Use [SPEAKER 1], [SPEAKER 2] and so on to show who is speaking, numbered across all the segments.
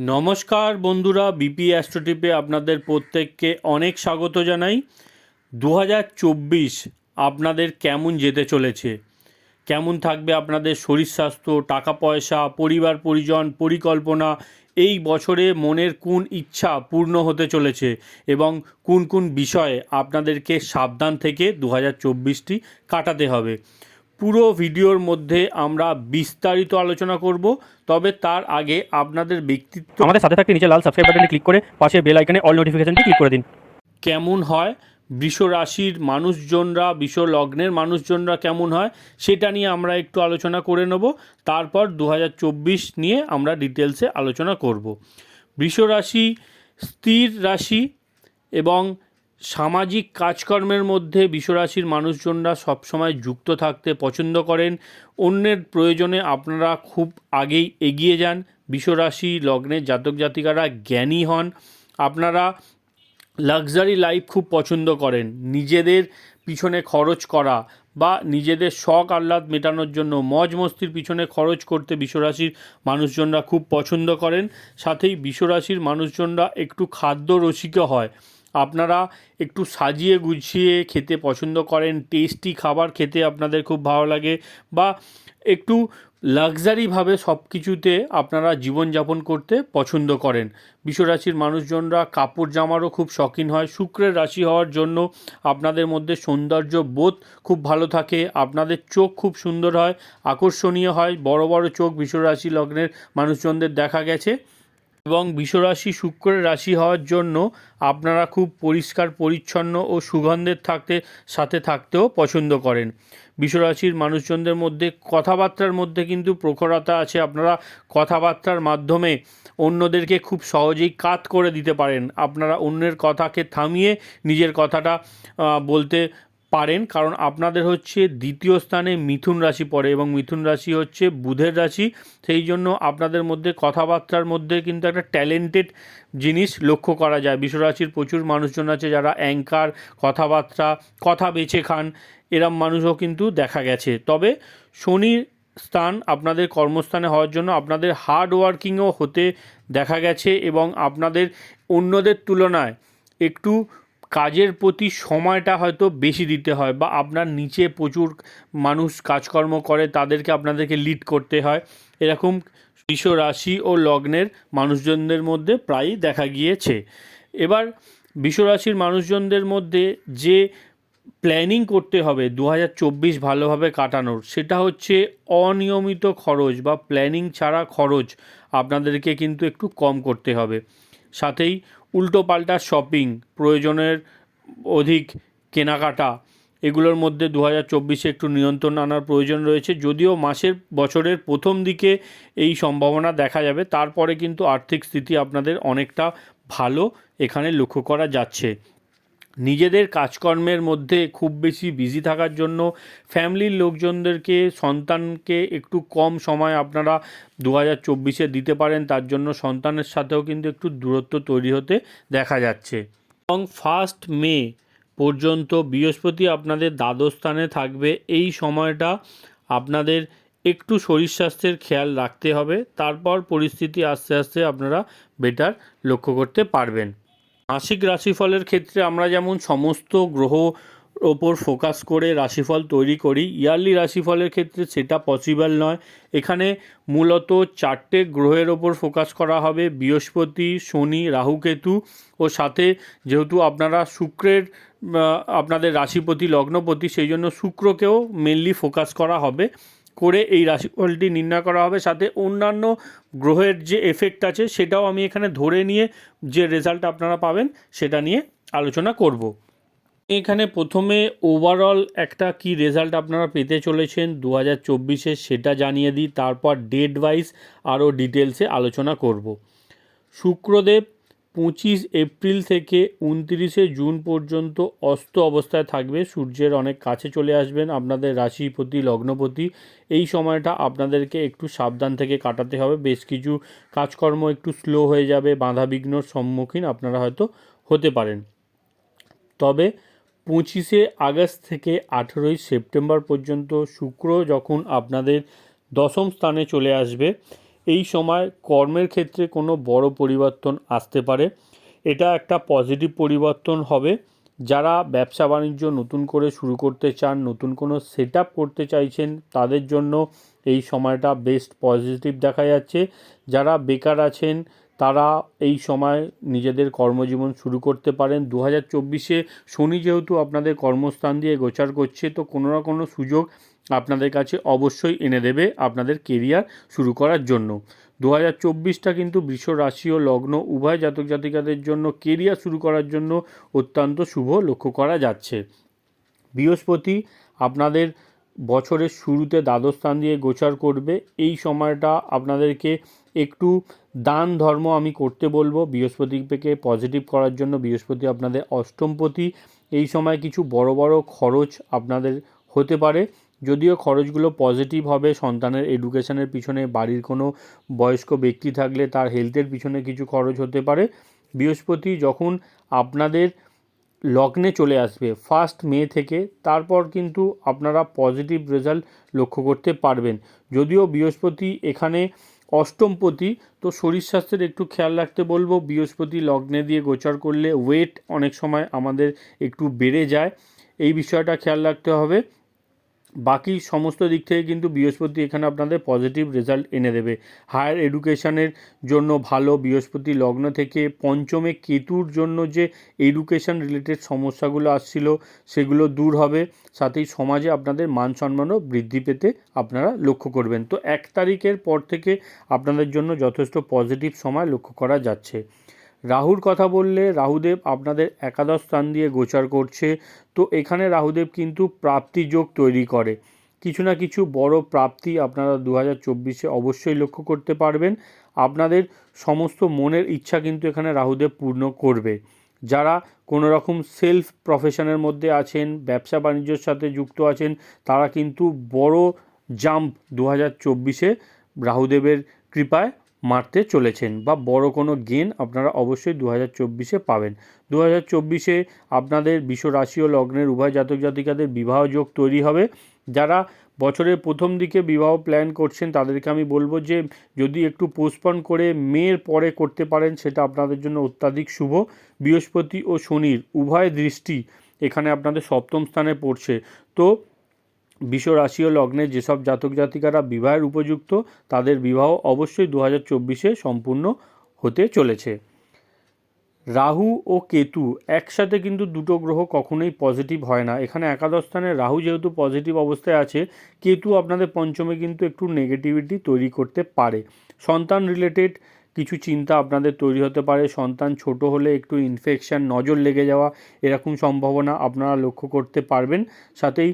[SPEAKER 1] নমস্কার বন্ধুরা, বিপি অ্যাস্ট্রোটিপে আপনাদের প্রত্যেককে অনেক স্বাগত জানাই। দু হাজার চব্বিশ আপনাদের কেমন যেতে চলেছে? কেমন থাকবে আপনাদের শরীর স্বাস্থ্য, টাকা পয়সা, পরিবার, পরিজন, পরিকল্পনা? এই বছরে মনের কোন ইচ্ছা পূর্ণ হতে চলেছে এবং কোন কোন বিষয়ে আপনাদেরকে সাবধান থেকে দু হাজার কাটাতে হবে? পুরো ভিডিওর মধ্যে আমরা বিস্তারিত আলোচনা করব তবে তার আগে আপনাদের ব্যক্তিত্ব
[SPEAKER 2] আমাদের সাথে থাকতে নিচে লাল সাবস্ক্রাইব বাটনে ক্লিক করে পাশে বেল আইকনে অল নোটিফিকেশনটি ক্লিক করে দিন।
[SPEAKER 1] কেমন হয়? বৃষ রাশির মানুষজনরা বৃষ লগ্নের মানুষজনরা কেমন হয়? সেটা নিয়ে আমরা একটু আলোচনা করে নেব। তারপর দু হাজার চব্বিশ নিয়ে আমরা ডিটেলসে আলোচনা করব। বৃষ রাশি স্থির রাশি এবং সামাজিক কাজকর্মের মধ্যে বিশ্বরাশির মানুষজনরা সবসময় যুক্ত থাকতে পছন্দ করেন। অন্যের প্রয়োজনে আপনারা খুব আগেই এগিয়ে যান। বিশ্বরাশি লগ্নের জাতক জাতিকারা জ্ঞানী হন। আপনারা লাক্সারি লাইফ খুব পছন্দ করেন। নিজেদের পিছনে খরচ করা বা নিজেদের শখ আহ্লাদ মেটানোর জন্য মজ মস্তির পিছনে খরচ করতে বিশ্বরাশির মানুষজনরা খুব পছন্দ করেন। সাথেই বিশ্বরাশির মানুষজনরা একটু খাদ্য রসিকও হয়। আপনারা একটু সাজিয়ে গুছিয়ে খেতে পছন্দ করেন টেস্টি খাবার খেতে আপনাদের খুব ভালো লাগে বা একটু লাক্সারিভাবে সব কিছুতে আপনারা জীবনযাপন করতে পছন্দ করেন। বিশ্বরাশির মানুষজনরা কাপড় জামারও খুব শখিন হয়। শুক্রের রাশি হওয়ার জন্য আপনাদের মধ্যে সৌন্দর্য বোধ খুব ভালো থাকে। আপনাদের চোখ খুব সুন্দর হয়, আকর্ষণীয় হয়। বড় বড় চোখ বিশ্বরাশি লগ্নের মানুষজনদের দেখা গেছে। এবং বিশ্বরাশি শুক্রের রাশি হওয়ার জন্য আপনারা খুব পরিষ্কার, পরিচ্ছন্ন ও সুগন্ধের থাকতে, সাথে থাকতেও পছন্দ করেন। বিশ্বরাশির মানুষজনদের মধ্যে কথাবার্তার মধ্যে কিন্তু প্রখরতা আছে। আপনারা কথাবার্তার মাধ্যমে অন্যদেরকে খুব সহজেই কাত করে দিতে পারেন। আপনারা অন্যের কথাকে থামিয়ে নিজের কথাটা বলতে পারেন, কারণ আপনাদের হচ্ছে দ্বিতীয় স্থানে মিথুন রাশি পড়ে এবং মিথুন রাশি হচ্ছে বুধের রাশি। সেই জন্য আপনাদের মধ্যে কথাবার্তার মধ্যে কিন্তু একটা ট্যালেন্টেড জিনিস লক্ষ্য করা যায়। বিশ্বরাশির প্রচুর মানুষজন আছে যারা অ্যাঙ্কার কথাবার্তা, কথা বেছে খান, এরম মানুষও কিন্তু দেখা গেছে। তবে শনির স্থান আপনাদের কর্মস্থানে হওয়ার জন্য আপনাদের হার্ড ওয়ার্কিংও হতে দেখা গেছে এবং আপনাদের অন্যদের তুলনায় একটু কাজের প্রতি সময়টা হয়তো বেশি দিতে হয় বা আপনার নিচে প্রচুর মানুষ কাজকর্ম করে, তাদেরকে আপনাদেরকে লিড করতে হয়। এরকম বৃষ রাশি ও লগ্নের মানুষজনদের মধ্যে প্রায়ই দেখা গিয়েছে। এবার বিশ্বরাশির মানুষজনদের মধ্যে যে প্ল্যানিং করতে হবে দু হাজার চব্বিশ ভালোভাবে কাটানোর, সেটা হচ্ছে অনিয়মিত খরচ বা প্ল্যানিং ছাড়া খরচ আপনাদেরকে কিন্তু একটু কম করতে হবে। সাথেই উল্টোপাল্টা শপিং প্রয়োজনের অধিক কেনাকাটা, এগুলোর মধ্যে দু হাজার চব্বিশে একটু নিয়ন্ত্রণ আনার প্রয়োজন রয়েছে। যদিও মাসের, বছরের প্রথম দিকে এই সম্ভাবনা দেখা যাবে, তারপরে কিন্তু আর্থিক স্থিতি আপনাদের অনেকটা ভালো এখানে লক্ষ্য করা যাচ্ছে। নিজেদের কাজকর্মের মধ্যে খুব বেশি বিজি থাকার জন্য ফ্যামিলির লোকজনদেরকে, সন্তানকে একটু কম সময় আপনারা দু হাজার চব্বিশে দিতে পারেন। তার জন্য সন্তানের সাথেও কিন্তু একটু দূরত্ব তৈরি হতে দেখা যাচ্ছে। এবং ফার্স্ট মে পর্যন্ত বৃহস্পতি আপনাদের দ্বাদশ স্থানে থাকবে। এই সময়টা আপনাদের একটু শরীর স্বাস্থ্যের খেয়াল রাখতে হবে। তারপর পরিস্থিতি আস্তে আস্তে আপনারা বেটার লক্ষ্য করতে পারবেন। মাসিক রাশিফলের ক্ষেত্রে আমরা যেমন সমস্ত গ্রহ ওপর ফোকাস করে রাশিফল তৈরি করি, ইয়ারলি রাশিফলের ক্ষেত্রে সেটা পসিবল নয়। এখানে মূলত চারটে গ্রহের ওপর ফোকাস করা হবে, বৃহস্পতি, শনি রাহুকেতু ও সাথে যেহেতু আপনারা শুক্রের আপনাদের রাশিপতি, লগ্নপতি, সেই জন্য শুক্রকেও মেনলি ফোকাস করা হবে। করে এই রাশিফলটি নির্ণয় করা হবে। সাথে অন্যান্য গ্রহের যে এফেক্ট আছে, সেটাও আমি এখানে ধরে নিয়ে যে রেজাল্ট আপনারা পাবেন, সেটা নিয়ে আলোচনা করব। এখানে প্রথমে ওভারঅল একটা কি রেজাল্ট আপনারা পেতে চলেছেন দু হাজার চব্বিশে, সেটা জানিয়ে দিই। তারপর ডেট ওয়াইজ আরও ডিটেলসে আলোচনা করব। শুক্রদেব পঁচিশ এপ্রিল থেকে উনতিরিশে জুন পর্যন্ত অস্ত অবস্থায় থাকবে। সূর্যের অনেক কাছে চলে আসবেন আপনাদের রাশিপতি, লগ্নপতি। এই সময়টা আপনাদেরকে একটু সাবধান থেকে কাটাতে হবে। বেশ কিছু কাজকর্ম একটু স্লো হয়ে যাবে বাধাবিঘ্নর সম্মুখীন আপনারা হয়তো হতে পারেন। তবে পঁচিশে আগস্ট থেকে আঠেরোই সেপ্টেম্বর পর্যন্ত শুক্র যখন আপনাদের দশম স্থানে চলে আসবে এই সময় কর্মের ক্ষেত্রে কোনো বড় পরিবর্তন আসতে পারে। এটা একটা পজিটিভ পরিবর্তন হবে। যারা ব্যবসা বাণিজ্য নতুন করে শুরু করতে চান, নতুন কোনো সেট করতে চাইছেন, তাদের জন্য এই সময়টা বেস্ট পজিটিভ দেখা যাচ্ছে। যারা বেকার আছেন, তারা এই সময় নিজেদের কর্মজীবন শুরু করতে পারেন। দু হাজার চব্বিশে শনি যেহেতু আপনাদের কর্মস্থান দিয়ে গোচার করছে, তো কোনো না কোনো সুযোগ আপনাদের কাছে অবশ্যই এনে দেবে আপনাদের কেরিয়ার শুরু করার জন্য। দু হাজার চব্বিশটা কিন্তু বৃষ রাশি ও লগ্ন উভয় জাতক জাতিকাদের জন্য কেরিয়ার শুরু করার জন্য অত্যন্ত শুভ লক্ষ্য করা যাচ্ছে। বৃহস্পতি আপনাদের বছরের শুরুতে দ্বাদশ স্থান দিয়ে গোচার করবে। এই সময়টা আপনাদেরকে একটু দান ধর্ম আমি করতে বলব, বৃহস্পতিকে পজিটিভ করার জন্য। বৃহস্পতি আপনাদের অষ্টমপতি। এই সময় কিছু বড় বড় খরচ আপনাদের হতে পারে। যদিও খরচগুলো পজিটিভ হবে, সন্তানের এডুকেশনের পিছনে বাড়ির কোনো বয়স্ক ব্যক্তি থাকলে তার হেলথের পিছনে কিছু খরচ হতে পারে। বৃহস্পতি যখন আপনাদের লগ্নে চলে আসবে ফার্স্ট মে থেকে, তারপর কিন্তু আপনারা পজিটিভ রেজাল্ট লক্ষ্য করতে পারবেন। যদিও বৃহস্পতি এখানে অষ্টমপতি, তো শরীর স্বাস্থ্যের একটু খেয়াল রাখতে বলব, বৃহস্পতি লগ্নে দিয়ে গোচার করলে ওয়েট অনেক সময় আমাদের একটু বেড়ে যায়। এই বিষয়টা খেয়াল রাখতে হবে। বাকি সমস্ত দিক থেকে কিন্তু বৃহস্পতি এখানে আপনাদের পজিটিভ রেজাল্ট এনে দেবে। হায়ার এডুকেশনের জন্য ভালো, বৃহস্পতি লগ্ন থেকে পঞ্চমে কেতুর জন্য যে এডুকেশন রিলেটেড সমস্যাগুলো আসছিল, সেগুলো দূর হবে। সাথেই সমাজে আপনাদের মান সম্মানও বৃদ্ধি পেতে আপনারা লক্ষ্য করবেন। তো এক তারিখের পর থেকে আপনাদের জন্য যথেষ্ট পজিটিভ সময় লক্ষ্য করা যাচ্ছে। রাহুর কথা বললে রাহুদেব আপনাদের একাদশ স্থান দিয়ে গোচার করছে। তো এখানে রাহুদেব কিন্তু প্রাপ্তি যোগ তৈরি করে। কিছু না কিছু বড় প্রাপ্তি আপনারা দু হাজার চব্বিশে অবশ্যই লক্ষ্য করতে পারবেন। আপনাদের সমস্ত মনের ইচ্ছা কিন্তু এখানে রাহুদেব পূর্ণ করবে। যারা কোনো রকম সেলফ প্রফেশনের মধ্যে আছেন, ব্যবসা বাণিজ্যর সাথে যুক্ত আছেন, তারা কিন্তু বড় জাম্প দু হাজার চব্বিশে রাহুদেবের কৃপায় মারতে চলেছেন বা বড় কোনো গেন আপনারা অবশ্যই দু হাজার চব্বিশে পাবেন। দু হাজার চব্বিশে আপনাদের বিশ্ব রাশি ও লগ্নের উভয় জাতক জাতিকাদের বিবাহ যোগ তৈরি হবে। যারা বছরের প্রথম দিকে বিবাহ প্ল্যান করছেন, তাদেরকে আমি বলব যে যদি একটু পোস্টপন করে মেয়ের পরে করতে পারেন, সেটা আপনাদের জন্য অত্যাধিক শুভ। বৃহস্পতি ও শনির উভয় দৃষ্টি এখানে আপনাদের সপ্তম স্থানে পড়ছে। তো বিশ্ব রাশি ও লগ্নে যেসব জাতক জাতিকারা বিবাহের উপযুক্ত, তাদের বিবাহ অবশ্যই দু হাজার চব্বিশে সম্পূর্ণ হতে চলেছে। রাহু ও কেতু একসাথে কিন্তু দুটো গ্রহ কখনোই পজিটিভ হয় না। এখানে একাদশ স্থানে রাহু যেহেতু পজিটিভ অবস্থায় আছে, কেতু আপনাদের পঞ্চমে কিন্তু একটু নেগেটিভিটি তৈরি করতে পারে। সন্তান রিলেটেড কিছু চিন্তা আপনাদের তৈরি হতে পারে। সন্তান ছোট হলে একটু ইনফেকশান নজর লেগে যাওয়া, এরকম সম্ভাবনা আপনারা লক্ষ্য করতে পারবেন। সাথেই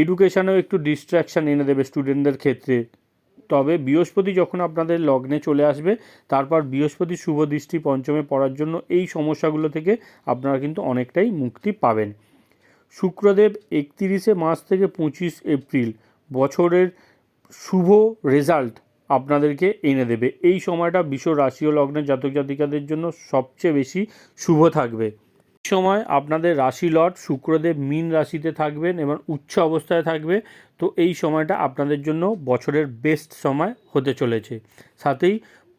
[SPEAKER 1] এডুকেশনেও একটু ডিস্ট্র্যাকশান এনে দেবে স্টুডেন্টদের ক্ষেত্রে। তবে বৃহস্পতি যখন আপনাদের লগ্নে চলে আসবে, তারপর বৃহস্পতি শুভ দৃষ্টি পঞ্চমে পড়ার জন্য এই সমস্যাগুলো থেকে আপনারা কিন্তু অনেকটাই মুক্তি পাবেন। শুক্রদেব একত্রিশে মার্চ থেকে পঁচিশ এপ্রিল, বছরের শুভ রেজাল্ট আপনাদেরকে এনে দেবে। এই সময়টা বিশ্ব রাশি ও লগ্নের জাতক জাতিকাদের জন্য সবচেয়ে বেশি শুভ থাকবে। এই সময় আপনাদের রাশি লট শুক্রদেব মীন রাশিতে থাকবেন এবং উচ্চ অবস্থায় থাকবে। তো এই সময়টা আপনাদের জন্য বছরের বেস্ট সময় হতে চলেছে। সাথেই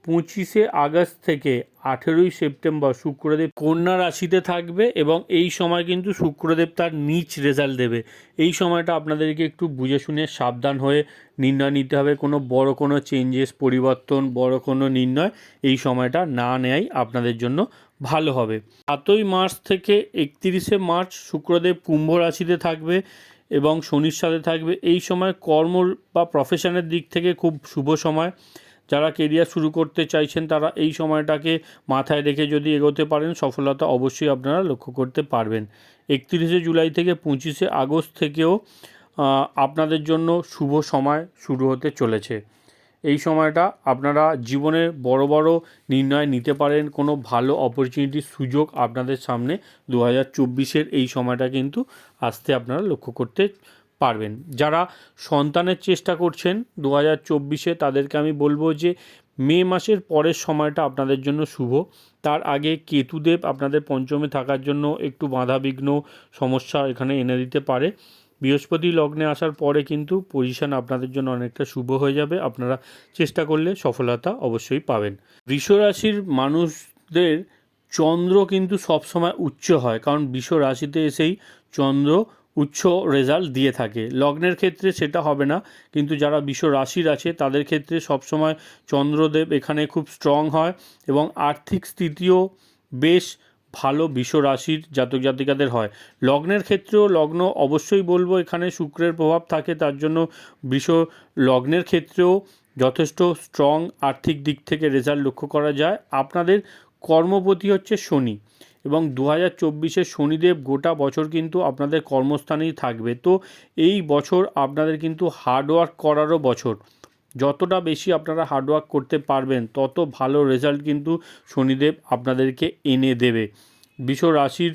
[SPEAKER 1] পঁচিশে আগস্ট থেকে আঠেরোই সেপ্টেম্বর শুক্রদেব কন্যা রাশিতে থাকবে এবং এই সময় কিন্তু শুক্রদেব তার নিচ রেজাল্ট দেবে। এই সময়টা আপনাদেরকে একটু বুঝে শুনে সাবধান হয়ে নির্ণয় নিতে হবে। কোনো বড় কোনো চেঞ্জেস পরিবর্তন, বড় কোনো নির্ণয় এই সময়টা না নেয়াই আপনাদের জন্য ভালো হবে। সাতই মার্চ থেকে একত্রিশে মার্চ শুক্রদেব কুম্ভ রাশিতে থাকবে এবং শনির সাথে থাকবে। এই সময় কর্ম বা প্রফেশনের দিক থেকে খুব শুভ সময়। যারা কেরিয়ার শুরু করতে চাইছেন, তারা এই সময়টাকে মাথায় রেখে যদি এগোতে পারেন, সফলতা অবশ্যই আপনারা লক্ষ্য করতে পারবেন। একত্রিশে জুলাই থেকে পঁচিশে আগস্ট থেকেও আপনাদের জন্য শুভ সময় শুরু হতে চলেছে। এই সময়টা আপনারা জীবনে বড় বড় নির্ণয় নিতে পারেন, কোনো ভালো অপরচুনিটির সুযোগ আপনাদের সামনে দু হাজার চব্বিশের এই সময়টা কিন্তু আসতে আপনারা লক্ষ্য করতে পারবেন। যারা সন্তানের চেষ্টা করছেন দু হাজার চব্বিশে, তাদেরকে আমি বলব যে মে মাসের পরের সময়টা আপনাদের জন্য শুভ। তার আগে কেতুদেব আপনাদের পঞ্চমে থাকার জন্য একটু বাধাবিঘ্ন সমস্যা এখানে এনে দিতে পারে। বৃহস্পতি লগ্নে আসার পরে কিন্তু পজিশন আপনাদের জন্য অনেকটা শুভ হয়ে যাবে। আপনারা চেষ্টা করলে সফলতা অবশ্যই পাবেন। রাশির মানুষদের চন্দ্র কিন্তু সবসময় উচ্চ হয়, কারণ বৃষ রাশিতে এসেই চন্দ্র উচ্চ রেজাল্ট দিয়ে থাকে। লগ্নের ক্ষেত্রে সেটা হবে না, কিন্তু যারা বিশ্ব রাশির আছে, তাদের ক্ষেত্রে সবসময় চন্দ্রদেব এখানে খুব স্ট্রং হয় এবং আর্থিক স্থিতিও বেশ ভালো বিশ্ব রাশির জাতক জাতিকাদের হয়। লগ্নের ক্ষেত্রেও লগ্ন অবশ্যই বলব, এখানে শুক্রের প্রভাব থাকে, তার জন্য বিশ্ব লগ্নের ক্ষেত্রেও যথেষ্ট স্ট্রং আর্থিক দিক থেকে রেজাল্ট লক্ষ্য করা যায়। আপনাদের কর্মপতি হচ্ছে শনি। এবং দু হাজার চব্বিশে শনিদেব গোটা বছর কিন্তু আপনাদের কর্মস্থানেই থাকবে। তো এই বছর আপনাদের কিন্তু হার্ডওয়ার্ক করারও বছর। যতটা বেশি আপনারা হার্ডওয়ার্ক করতে পারবেন, তত ভালো রেজাল্ট কিন্তু শনিদেব আপনাদেরকে এনে দেবে। বিষ রাশির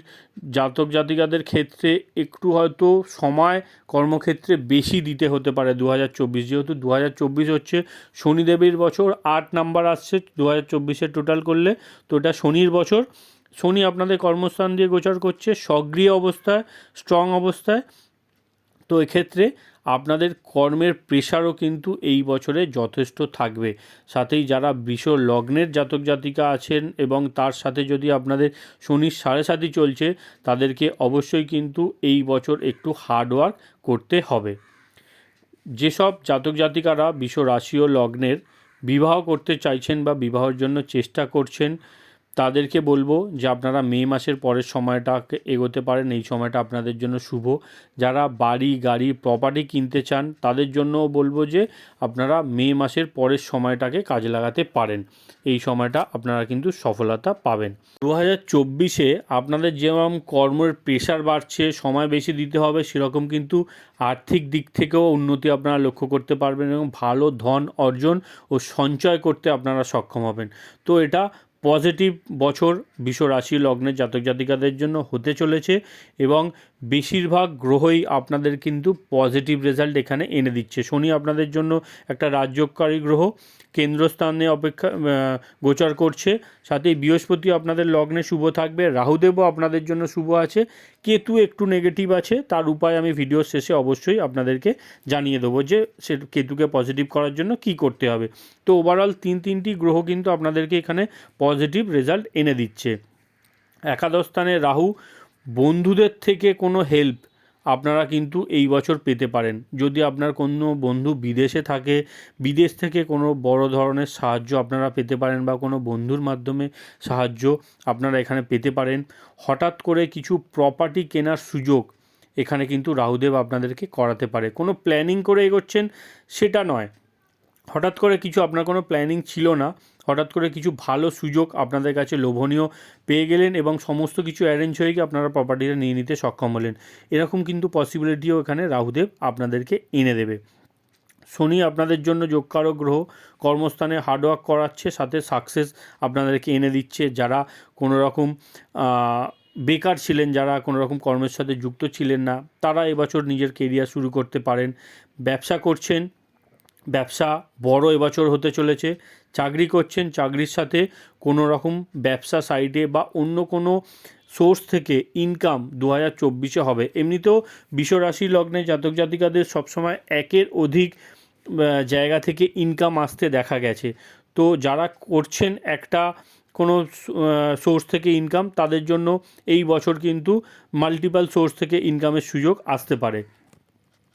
[SPEAKER 1] জাতক জাতিকাদের ক্ষেত্রে একটু হয়তো সময় কর্মক্ষেত্রে বেশি দিতে হতে পারে দু হাজার চব্বিশ। যেহেতু দু হাজার চব্বিশ হচ্ছে শনিদেবের বছর, আট নাম্বার আসছে দু হাজার চব্বিশে টোটাল করলে, তো এটা শনির বছর। শনি আপনাদের কর্মস্থান দিয়ে গোচর করছে, সক্রিয় অবস্থায় স্ট্রং অবস্থায়। তো এক্ষেত্রে আপনাদের কর্মের প্রেশারও কিন্তু এই বছরে যথেষ্ট থাকবে। সাথেই যারা বৃষ লগ্নের জাতক জাতিকা আছেন এবং তার সাথে যদি আপনাদের শনির সাড়ে সাথী চলছে, তাদেরকে অবশ্যই কিন্তু এই বছর একটু হার্ডওয়ার্ক করতে হবে। যেসব জাতক জাতিকারা বিষ রাশি ও লগ্নের, বিবাহ করতে চাইছেন বা বিবাহের জন্য চেষ্টা করছেন তাদেরকে বলব যে আপনারা মে মাসের পরের সময়টাকে এগোতে পারেন। এই সময়টা আপনাদের জন্য শুভ। যারা বাড়ি, গাড়ি প্রপার্টি কিনতে চান, তাদের জন্যও বলব যে আপনারা মে মাসের পরের সময়টাকে কাজে লাগাতে পারেন। এই সময়টা আপনারা কিন্তু সফলতা পাবেন। দু হাজার চব্বিশে আপনাদের যেরকম কর্মের প্রেশার বাড়ছে, সময় বেশি দিতে হবে, সেরকম কিন্তু আর্থিক দিক থেকেও উন্নতি আপনারা লক্ষ্য করতে পারবেন এবং ভালো ধন অর্জন ও সঞ্চয় করতে আপনারা সক্ষম হবেন। তো এটা পজিটিভ বছর বিশ্ব রাশি লগ্নের জাতক জাতিকাদের জন্য হতে চলেছে এবং বেশিরভাগ গ্রহই আপনাদের কিন্তু পজিটিভ রেজাল্ট এখানে এনে দিচ্ছে। শনি আপনাদের জন্য একটা রাজ্যকারী গ্রহ, কেন্দ্রস্থানে অপেক্ষা গোচর করছে। সাথে বৃহস্পতি আপনাদের লগ্নে শুভ থাকবে, রাহুদেবও আপনাদের জন্য শুভ আছে। কেতু একটু নেগেটিভ আছে, তার উপায় আমি ভিডিওর শেষে অবশ্যই আপনাদেরকে জানিয়ে দেবো যে সে কেতুকে পজিটিভ করার জন্য কি করতে হবে। তো ওভারঅল তিন তিনটি গ্রহ কিন্তু আপনাদেরকে এখানে পজিটিভ রেজাল্ট এনে দিচ্ছে। একাদশ স্থানে রাহু বন্ধুদের থেকে কোনো হেল্প আপনারা কিন্তু এই বছর পেতে পারেন। যদি আপনার কোনো বন্ধু বিদেশে থাকে, বিদেশ থেকে কোনো বড় ধরনের সাহায্য আপনারা পেতে পারেন বা কোনো বন্ধুর মাধ্যমে সাহায্য আপনারা এখানে পেতে পারেন। হঠাৎ করে কিছু প্রপার্টি কেনার সুযোগ এখানে কিন্তু রাহুদেব আপনাদেরকে করাতে পারে। কোনো প্ল্যানিং করে এগোচ্ছেন, সেটা নয়। হঠাৎ করে কিছু আপনার কোনো প্ল্যানিং ছিল না হঠাৎ করে কিছু ভালো সুযোগ আপনাদের কাছে লোভনীয় পেয়ে গেলেন এবং সমস্ত কিছু অ্যারেঞ্জ হয়ে গিয়ে আপনারা প্রপার্টিটা নিয়ে নিতে সক্ষম হলেন। এরকম কিন্তু পসিবিলিটিও এখানে রাহুদেব আপনাদেরকে এনে দেবে। শনি আপনাদের জন্য যোগকারক গ্রহ কর্মস্থানে হার্ডওয়ার্ক করাচ্ছে, সাথে সাকসেস আপনাদেরকে এনে দিচ্ছে। যারা কোনো রকম বেকার ছিলেন, যারা কোনো রকম কর্মের সাথে যুক্ত ছিলেন না, তারা এবছর নিজের কেরিয়ার শুরু করতে পারেন, ব্যবসা করছেন ব্যবসা বড় এবছর হতে চলেছে। চাকরি করছেন, চাকরির সাথে কোনো রকম ব্যবসা সাইডে বা অন্য কোনো সোর্স থেকে ইনকাম দু হাজার চব্বিশে হবে। এমনিতেও বিশ্বরাশি লগ্নে জাতক জাতিকাদের সবসময় একের অধিক জায়গা থেকে ইনকাম আসতে দেখা গেছে। তো যারা করছেন একটা কোনো সোর্স থেকে ইনকাম, তাদের জন্য এই বছর কিন্তু মাল্টিপাল সোর্স থেকে ইনকামের সুযোগ আসতে পারে।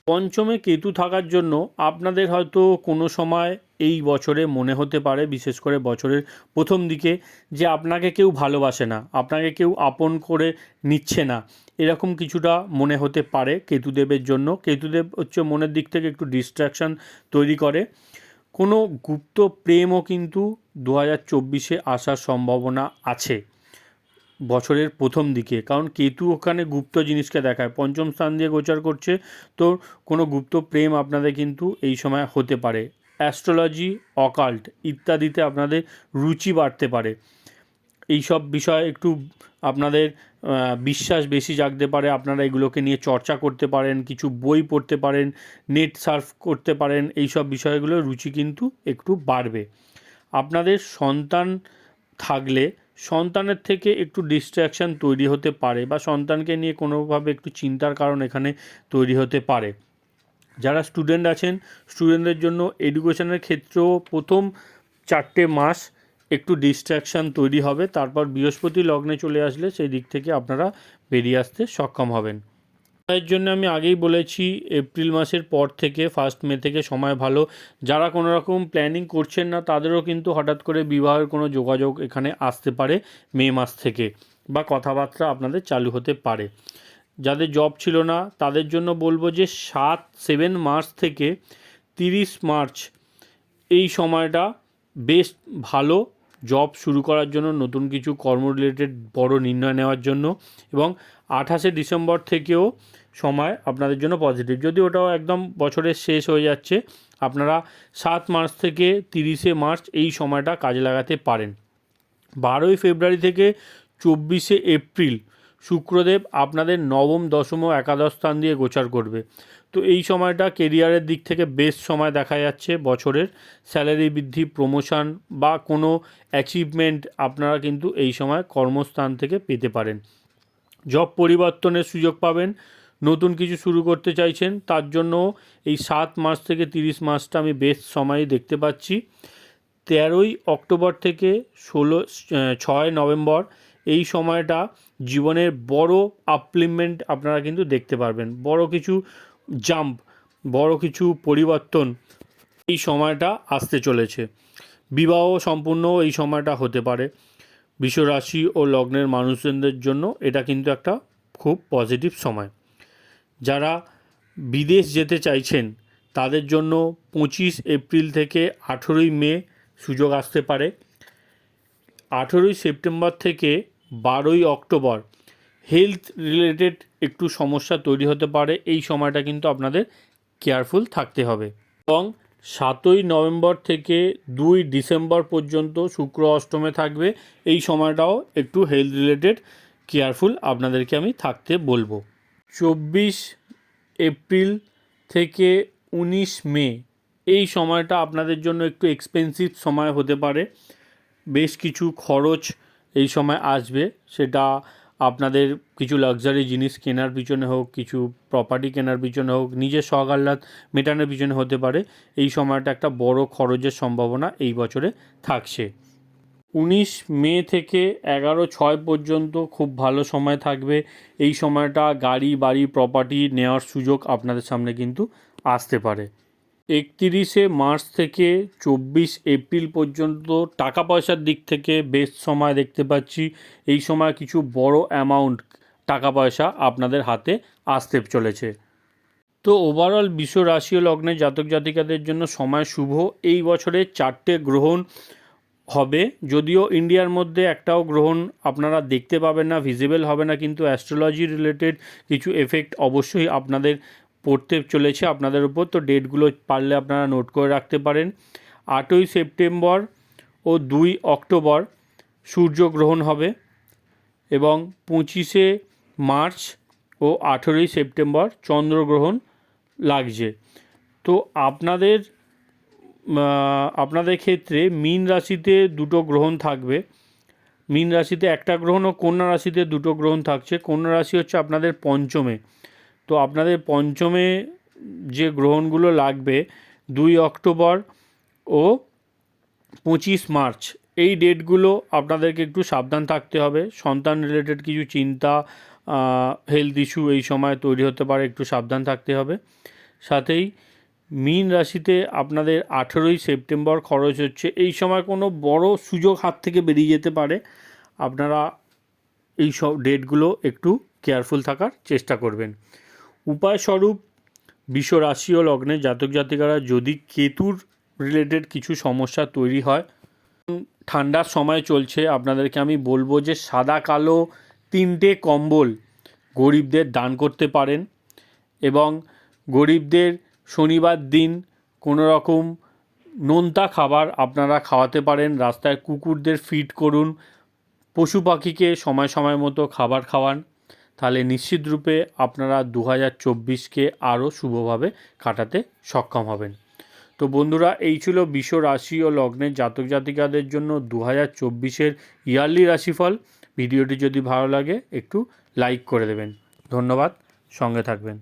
[SPEAKER 1] পঞ্চমে কেতু থাকার জন্য আপনাদের হয়তো কোনো সময় এই বছরে মনে হতে পারে, বিশেষ করে বছরের প্রথম দিকে, যে আপনাকে কেউ ভালোবাসে না, আপনাকে কেউ আপন করে নিচ্ছে না। এরকম কিছুটা মনে হতে পারে কেতুদেবের জন্য। কেতুদেব হচ্ছে মনের দিক থেকে একটু ডিস্ট্র্যাকশন তৈরি করে। কোনো গুপ্ত প্রেমও কিন্তু দু হাজার চব্বিশে আসার সম্ভাবনা আছে। বছরের প্রথম দিকে। কারণ কেতু ওখানে গুপ্ত জিনিসকে দেখায়। পঞ্চম স্থান দিয়ে গোচর করছে। তো কোনো গুপ্ত প্রেম আপনাদের কিন্তু এই সময় হতে পারে। অ্যাস্ট্রোলজি, অকাল্ট ইত্যাদিতে আপনাদের রুচি বাড়তে পারে। এই সব বিষয়ে একটু আপনাদের বিশ্বাস বেশি জাগতে পারে। আপনারা এগুলোকে নিয়ে চর্চা করতে পারেন, কিছু বই পড়তে পারেন, নেট সার্ফ করতে পারেন এই সব বিষয়গুলোর রুচি কিন্তু একটু বাড়বে। আপনাদের সন্তান থাকলে সন্তানের থেকে একটু ডিস্ট্র্যাকশান তৈরি হতে পারে বা সন্তানকে নিয়ে কোনোভাবে একটু চিন্তার কারণ এখানে তৈরি হতে পারে। যারা স্টুডেন্ট আছেন স্টুডেন্টদের জন্য এডুকেশনের ক্ষেত্রেও প্রথম চারটে মাস একটু ডিস্ট্র্যাকশান তৈরি হবে। তারপর বৃহস্পতি লগ্নে চলে আসলে সেই দিক থেকে আপনারা বেরিয়ে আসতে সক্ষম হবেন। এর জন্য আমি আগেই বলেছি, এপ্রিল মাসের পর থেকে ফার্স্ট মে থেকে সময় ভালো। যারা কোনো রকম প্ল্যানিং করছেন না, তাদেরও কিন্তু হঠাৎ করে বিবাহের কোনো যোগাযোগ এখানে আসতে পারে মে মাস থেকে বা কথাবার্তা আপনাদের চালু হতে পারে। যাদের জব ছিল না, তাদের জন্য বলব যে সাত সেভেন মার্চ থেকে তিরিশ মার্চ এই সময়টা বেশ ভালো। জব শুরু করার জন্য, নতুন কিছু কর্ম রিলেটেড বড় নির্ণয় নেওয়ার জন্য এবং আঠাশে ডিসেম্বর থেকেও সময় আপনাদের জন্য পজিটিভ যদি ওটাও একদম বছরের শেষ হয়ে যাচ্ছে, আপনারা সাত মার্চ থেকে তিরিশে মার্চ এই সময়টা কাজে লাগাতে পারেন। বারোই ফেব্রুয়ারি থেকে চব্বিশে এপ্রিল শুক্রদেব আপনাদের নবম, দশম ও একাদশ স্থান দিয়ে গোচার করবে। তো এই সময়টা কেরিয়ারের দিক থেকে বেস্ট সময় দেখা যাচ্ছে বছরের। স্যালারি বৃদ্ধি প্রমোশন বা কোনো অ্যাচিভমেন্ট আপনারা কিন্তু এই সময় কর্মস্থান থেকে পেতে পারেন। জব পরিবর্তনের সুযোগ পাবেন, নতুন কিছু শুরু করতে চাইছেন, তার জন্য এই সাত মাস থেকে তিরিশ মাসটা আমি বেস্ট সময় দেখতে পাচ্ছি। তেরোই অক্টোবর থেকে ষোলো ছয় নভেম্বর এই সময়টা জীবনের বড় আপলিমেন্ট আপনারা কিন্তু দেখতে পারবেন। বড় কিছু জাম্প, বড় কিছু পরিবর্তন এই সময়টা আসতে চলেছে। বিবাহ সম্পূর্ণ এই সময়টা হতে পারে। বিশ্বরাশি ও লগ্নের মানুষজনদের জন্য এটা কিন্তু একটা খুব পজিটিভ সময়। যারা বিদেশ যেতে চাইছেন, তাদের জন্য পঁচিশ এপ্রিল থেকে আঠেরোই মে সুযোগ আসতে পারে। আঠেরোই সেপ্টেম্বর থেকে বারোই অক্টোবর হেলথ রিলেটেড একটু সমস্যা তৈরি হতে পারে, এই সময়টা কিন্তু আপনাদের কেয়ারফুল থাকতে হবে। এবং সাতই নভেম্বর থেকে দুই ডিসেম্বর পর্যন্ত শুক্র অষ্টমে থাকবে, এই সময়টাও একটু হেলথ রিলেটেড কেয়ারফুল আপনাদেরকে আমি থাকতে বলব। চব্বিশ এপ্রিল থেকে উনিশ মে, এই সময়টা আপনাদের জন্য একটু এক্সপেন্সিভ সময় হতে পারে, বেশ কিছু খরচ এই সময় আসবে, সেটা আপনাদের কিছু লাক্সারি জিনিস কেনার পিছনে হোক, কিছু প্রপার্টি কেনার পিছনে হোক, নিজের শখ আহ্লাদ মেটানোর পিছনে হতে পারে। এই সময়টা একটা বড় খরচের সম্ভাবনা এই বছরে থাকছে। উনিশ মে থেকে এগারো ছয় পর্যন্ত খুব ভালো সময় থাকবে। এই সময়টা গাড়ি, বাড়ি প্রপার্টি নেওয়ার সুযোগ আপনাদের সামনে কিন্তু আসতে পারে। একতিরিশে মার্চ থেকে চব্বিশ এপ্রিল পর্যন্ত টাকা পয়সার দিক থেকে বেস্ট সময় দেখতে পাচ্ছি। এই সময় কিছু বড় অ্যামাউন্ট টাকা পয়সা আপনাদের হাতে আসতে চলেছে। তো ওভারঅল বিশ্ব রাশি লগ্নে জাতক জাতিকাদের জন্য সময় শুভ। এই বছরে চারটে গ্রহণ হবে। যদিও ইন্ডিয়ার মধ্যে একটাও গ্রহণ আপনারা দেখতে পাবেন না ভিজিবল হবে না, কিন্তু অ্যাস্ট্রোলজি রিলেটেড কিছু এফেক্ট অবশ্যই আপনাদের পড়তে চলেছে আপনাদের উপর। তো ডেটগুলো পারলে আপনারা নোট করে রাখতে পারেন। আটই সেপ্টেম্বর ও দুই অক্টোবর সূর্যগ্রহণ হবে এবং পঁচিশে মার্চ ও আঠেরোই সেপ্টেম্বর চন্দ্রগ্রহণ লাগছে। তো আপনাদের আপনাদের ক্ষেত্রে মীন রাশিতে দুটো গ্রহণ থাকবে। মীন রাশিতে একটা গ্রহণ ও কন্যা রাশিতে দুটো গ্রহণ থাকছে। কন্যা রাশি হচ্ছে আপনাদের পঞ্চমে। তো আপনাদের পঞ্চমে যে গ্রহণগুলো লাগবে, দুই অক্টোবর ও পঁচিশ মার্চ, এই ডেটগুলো আপনাদেরকে একটু সাবধান থাকতে হবে। সন্তান রিলেটেড কিছু চিন্তা হেলথ ইস্যু এই সময় তৈরি হতে পারে, একটু সাবধান থাকতে হবে। সাথেই মীন রাশিতে আপনাদের আঠেরোই সেপ্টেম্বর খরচ হচ্ছে। এই সময় কোনো বড় সুযোগ হাত থেকে বেরিয়ে যেতে পারে। আপনারা এই সব ডেটগুলো একটু কেয়ারফুল থাকার চেষ্টা করবেন। উপায়স্বরূপ বিশ্ব রাশি ও লগ্নে জাতক জাতিকারা যদি কেতুর রিলেটেড কিছু সমস্যা তৈরি হয় ঠান্ডার সময় চলছে, আপনাদেরকে আমি বলব যে সাদা কালো তিনটে কম্বল গরিবদের দান করতে পারেন এবং গরিবদের শনিবার দিন কোনো রকম নোনতা খাবার আপনারা খাওয়াতে পারেন, রাস্তায় কুকুরদের ফিড করুন, পশু পাখিকে সময় সময় মতো খাবার খাওয়ান। তাহলে নিশ্চিতরূপে আপনারা দু হাজার চব্বিশকে আরও শুভভাবে কাটাতে সক্ষম হবেন। তো বন্ধুরা, এই ছিল বিশ্ব রাশি ও লগ্নের জাতক জাতিকাদের জন্য দু হাজার চব্বিশের ইয়ারলি রাশিফল। ভিডিওটি যদি ভালো লাগে, একটু লাইক করে দেবেন। ধন্যবাদ, সঙ্গে থাকবেন।